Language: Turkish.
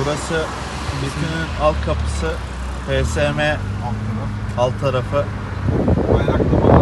Burası bütünün alt kapısı PSM Alt alt tarafı. Bayraklamalara